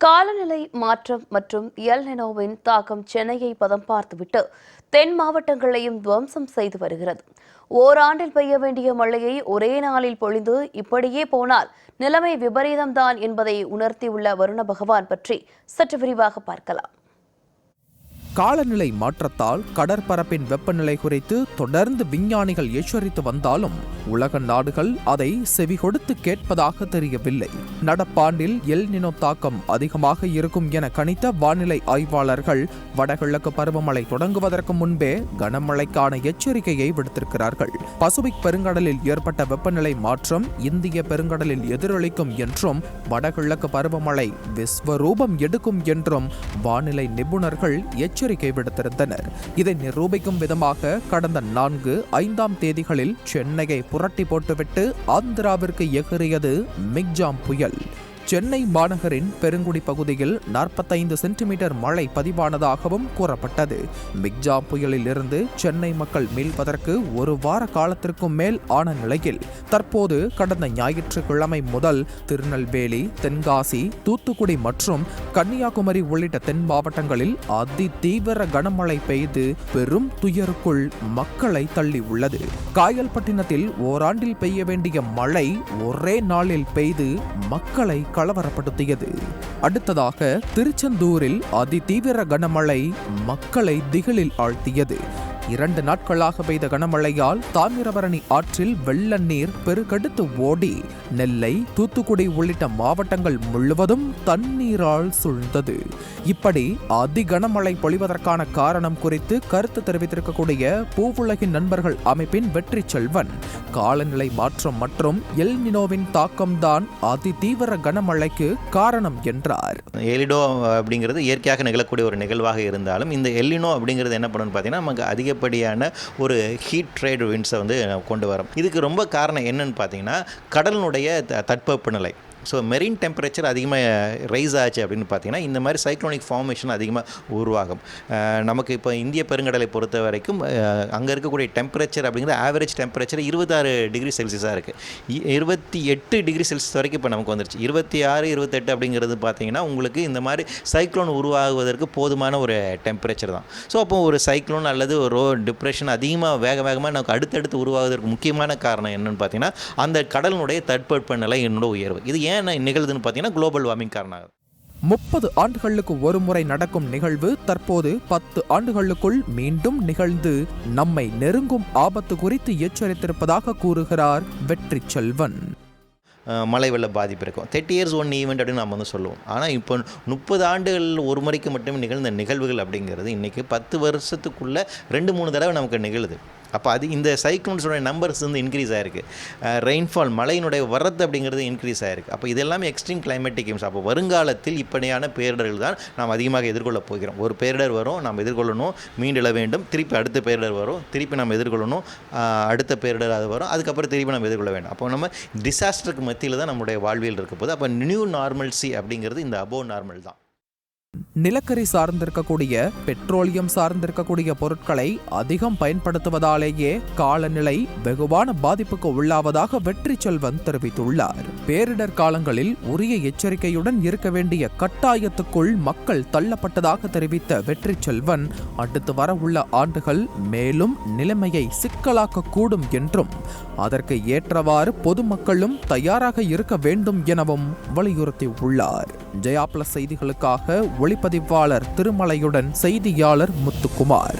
காலநிலை மாற்றம் மற்றும் எல்னினோவின் தாக்கம் சென்னையை பதம் பார்த்துவிட்டு தென் மாவட்டங்களையும் துவம்சம் செய்து வருகிறது. ஓராண்டில் பெய்ய வேண்டிய மழையை ஒரே நாளில் பொழிந்து இப்படியே போனால் நிலைமை விபரீதம்தான் என்பதை உணர்த்தியுள்ள வருண பகவான் பற்றி சற்று விரிவாக பார்க்கலாம். காலநிலை மாற்றத்தால் கடற்பரப்பின் வெப்பநிலை குறித்து தொடர்ந்து விஞ்ஞானிகள் எச்சரித்து வந்தாலும் உலக நாடுகள் அதை செவி கொடுத்து கேட்பதாக தெரியவில்லை. நடப்பாண்டில் எல் நினோ தாக்கம் அதிகமாக இருக்கும் என கணித்த வானிலை ஆய்வாளர்கள் வடகிழக்கு பருவமழை தொடங்குவதற்கு முன்பே கனமழைக்கான எச்சரிக்கையை விடுத்திருக்கிறார்கள். பசுபிக் பெருங்கடலில் ஏற்பட்ட வெப்பநிலை மாற்றம் இந்திய பெருங்கடலில் எதிரொலிக்கும் என்றும் வடகிழக்கு பருவமழை விஸ்வரூபம் எடுக்கும் என்றும் வானிலை நிபுணர்கள் எச்சரிக்கை விடுத்திருந்தனர். இதை நிரூபிக்கும் விதமாக கடந்த நான்கு ஐந்தாம் தேதிகளில் சென்னையை புரட்டி போட்டுவிட்டு ஆந்திராவிற்கு எகிறியது மிக்ஜாம் புயல். சென்னை மாநகரின் பெருங்குடி பகுதியில் நாற்பத்தைந்து சென்டிமீட்டர் மழை பதிவானதாகவும் கூறப்பட்டது. மிக்ஜா புயலில் இருந்து சென்னை மக்கள் மீள்வதற்கு ஒரு வார காலத்திற்கும் மேல் ஆன நிலையில் தற்போது கடந்த ஞாயிற்றுக்கிழமை முதல் திருநெல்வேலி தென்காசி தூத்துக்குடி மற்றும் கன்னியாகுமரி உள்ளிட்ட தென் மாவட்டங்களில் அதி தீவிர கனமழை பெய்து பெரும் துயருக்குள் மக்களை தள்ளி உள்ளது. காயல்பட்டினத்தில் ஓராண்டில் பெய்ய வேண்டிய மழை ஒரே நாளில் பெய்து மக்களை கலவரப்படுத்தியது அடுத்ததாக திருச்செந்தூரில் அதிதீவிர கனமழை மக்களை திகிலில் ஆழ்த்தியது. இரண்டு நாட்களாக பெய்த கனமழையால் தாமிரபரணி ஆற்றில் வெள்ள நீர் பெருக்கெடுத்து ஓடி நெல்லை தூத்துக்குடி உள்ளிட்ட மாவட்டங்கள் முழுவதும் தண்ணீரால் சூழ்ந்தது. இப்படி அதி கனமழை பொழிவதற்கான காரணம் குறித்து கருத்து தெரிவித்திருக்கக்கூடிய பூவுலகின் நண்பர்கள் அமைப்பின் வெற்றி செல்வன் காலநிலை மாற்றம் மற்றும் எல்னினோவின் தாக்கம்தான் அதி தீவிர கனமழைக்கு காரணம் என்றார். எலிடோ அப்படிங்கிறது இயற்கையாக நிகழக்கூடிய ஒரு நிகழ்வாக இருந்தாலும் இந்த எல்லினோ அப்படிங்கிறது என்ன பண்ணுன்னு பார்த்தீங்கன்னா நமக்கு அதிகப்படியான ஒரு ஹீட் ட்ரேட் விண்ட்ஸை வந்து கொண்டு வரும். இதுக்கு ரொம்ப காரணம் என்னன்னு பார்த்தீங்கன்னா கடலினுடைய த- தட்பவெப்பநிலை ஸோ மெரின் டெம்பரேச்சர் அதிகமாக ரைஸ் ஆச்சு அப்படின்னு பார்த்தீங்கன்னா இந்த மாதிரி சைக்ளோனிக் ஃபார்மேஷன் அதிகமாக உருவாகும். நமக்கு இப்போ இந்திய பெருங்கடலை பொறுத்த வரைக்கும் அங்கே இருக்கக்கூடிய டெம்பரேச்சர் அப்படிங்கிற ஆவரேஜ் டெம்பரேச்சர் இருபத்தாறு டிகிரி செல்சியஸாக இருக்குது இருபத்தி எட்டு டிகிரி செல்சியஸ் வரைக்கும் இப்போ நமக்கு வந்துருச்சு. இருபத்தி ஆறு இருபத்தெட்டு அப்படிங்கிறது பார்த்தீங்கன்னா உங்களுக்கு இந்த மாதிரி சைக்ளோன் உருவாகுவதற்கு போதுமான ஒரு டெம்பரேச்சர் தான். ஸோ அப்போ ஒரு சைக்ளோன் அல்லது ஒரு ரோ டிப்ரெஷன் அதிகமாக வேக வேகமாக நமக்கு அடுத்தடுத்து உருவாகுவதற்கு முக்கியமான காரணம் என்னென்னு பார்த்தீங்கன்னா அந்த கடலினுடைய தட்பவெப்பநிலை என்னோட உயர்வு. இது ஏன் நிகழுதுன்னு பார்த்தீங்கன்னா குளோபல் வார்மிங் காரணம். முப்பது ஆண்டுகளுக்கு ஒருமுறை நடக்கும் நிகழ்வு தற்போது பத்து ஆண்டுகளுக்குள் மீண்டும் நிகழ்ந்து நம்மை நெருங்கும் ஆபத்து குறித்து எச்சரித்திருப்பதாக கூறுகிறார் வெற்றி செல்வன். மழை வெள்ள பாதிப்பு இருக்கும். தேர்ட்டி இயர்ஸ் ஒன் ஈவெண்ட் அப்படின்னு நம்ம வந்து சொல்லுவோம். ஆனால் இப்போ முப்பது ஆண்டுகள் ஒரு முறைக்கு மட்டுமே நிகழ்ந்த நிகழ்வுகள் அப்படிங்கிறது இன்றைக்கி பத்து வருஷத்துக்குள்ளே ரெண்டு மூணு தடவை நமக்கு நிகழுது. அப்போ அது இந்த சைக்ளோன்ஸோட நம்பர்ஸ் வந்து இன்க்ரீஸ் ஆயிருக்கு. ரெயின்ஃபால் மழையினுடைய வரத்து அப்படிங்கிறது இன்க்ரீஸ் ஆயிருக்கு. அப்போ இது எல்லாமே எக்ஸ்ட்ரீம் கிளைமேட்டிக் கேம்ஸ் அப்போ வருங்காலத்தில் இப்படியான பேரிடர்கள் தான் நாம் அதிகமாக எதிர்கொள்ளப் போகிறோம். ஒரு பேரிடர் வரும் நாம் எதிர்கொள்ளணும் மீண்டெழ வேண்டும் திருப்பி அடுத்த பேரிடர் வரும் திருப்பி நம்ம எதிர்கொள்ளணும் அடுத்த பேரிடர் அது வரும் அதுக்கப்புறம் திருப்பி நம்ம எதிர்கொள்ள வேண்டும். அப்போ நம்ம டிசாஸ்டருக்கு மத்தியில் தான் நம்முடைய வாழ்வியல் இருக்க போது அப்போ நியூ நார்மல்சி அப்படிங்கிறது இந்த அபோவ் நார்மல் தான். நிலக்கரி சார்ந்திருக்கக்கூடிய பெட்ரோலியம் சார்ந்திருக்கக்கூடிய பொருட்களை அதிகம் பயன்படுத்துவதாலேயே காலநிலை வெகுவான பாதிப்புக்கு உள்ளாவதாக வெற்றி செல்வன் தெரிவித்துள்ளார். பேரிடர் காலங்களில் உரிய எச்சரிக்கையுடன் இருக்க வேண்டிய கட்டாயத்துக்குள் மக்கள் தள்ளப்பட்டதாக தெரிவித்த வெற்றி செல்வன் அடுத்து வர உள்ள ஆண்டுகள் மேலும் நிலைமையை சிக்கலாக்கக்கூடும் என்றும் அதற்கு ஏற்றவாறு பொதுமக்களும் தயாராக இருக்க வேண்டும் எனவும் வலியுறுத்தியுள்ளார். ஜெயா பிளஸ் செய்திகளுக்காக ஒளிப்பதிவாளர் திருமலையுடன் செய்தியாளர் முத்துக்குமார்.